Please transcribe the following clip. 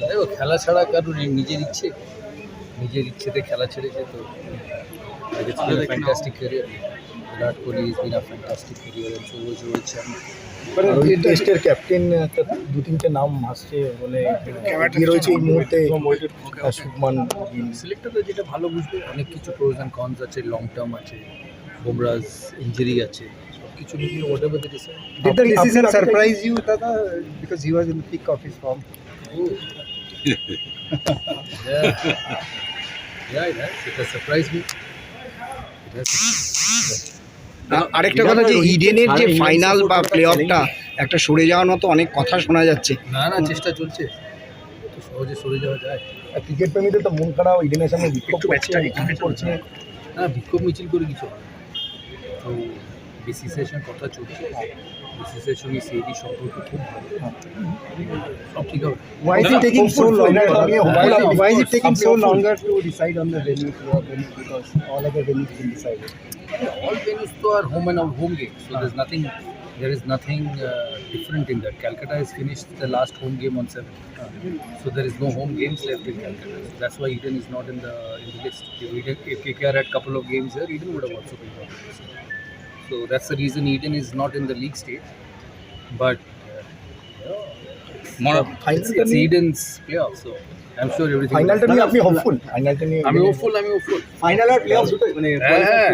দেখো খেলা ছাড়া কারণ নিজের ইচ্ছে নিজের ইচ্ছেতে খেলা ছেড়েছে তো। Fantastic career Virat Kohli is been a fantastic career and so was Rohit Sharma টেস্টের ক্যাপ্টেন একটা দু তিনটে নাম আসছে মানে কি রয়েছে এই মুহূর্তে শুভমান যেটা ভালো বুঝবে অনেক কিছু প্রোজ অ্যান্ড কনস আছে লং টার্ম আছে বুমরাজ ইঞ্জুরি আছে সব কিছু মিলিয়ে whatever the was in the peak of his form? Yeah. Yeah, it has. It has surprised me. It has. আ- আরেকটা কথা যে ইডেনের যে ফাইনাল বা প্লে অফটা একটা সরে যাওয়ার মতো অনেক কথা শোনা যাচ্ছে না না চেষ্টা চলছে সহজে সরে যাওয়া যায় আর ক্রিকেট প্রেমীদের তো মন খারাপ ইডেনের সামনে বিক্ষোভ করছে না বিক্ষোভ মিছিল করে কিছু তো বিসিসিআইয়ের সঙ্গে কথা চলছে বিসিসিআইয়ের সঙ্গে সিএডি সম্পর্ক খুব ভালো সব ঠিক হবে Why is it taking so long? Final নিয়ে Why, hopeful, why is it taking আপনি so hopeful? longer to decide on the venue to a venue because all other venues been decided? all venues to are home and home games so there's nothing there is nothing uh, different in that calcutta has finished the last home game on 7 so there is no home games left in calcutta so that's why eden is not in the in the list if, eden, if kkr had couple of games here eden would have also been on the list so that's the reason eden is not in the league stage but uh, it's, it's eden's playoff so i'm sure everything will- ফাইনালটা নিয়ে আপনি hopeful ফাইনালটা নিয়ে আমি hopeful আমি hopeful Final or playoffs? মানে হ্যাঁ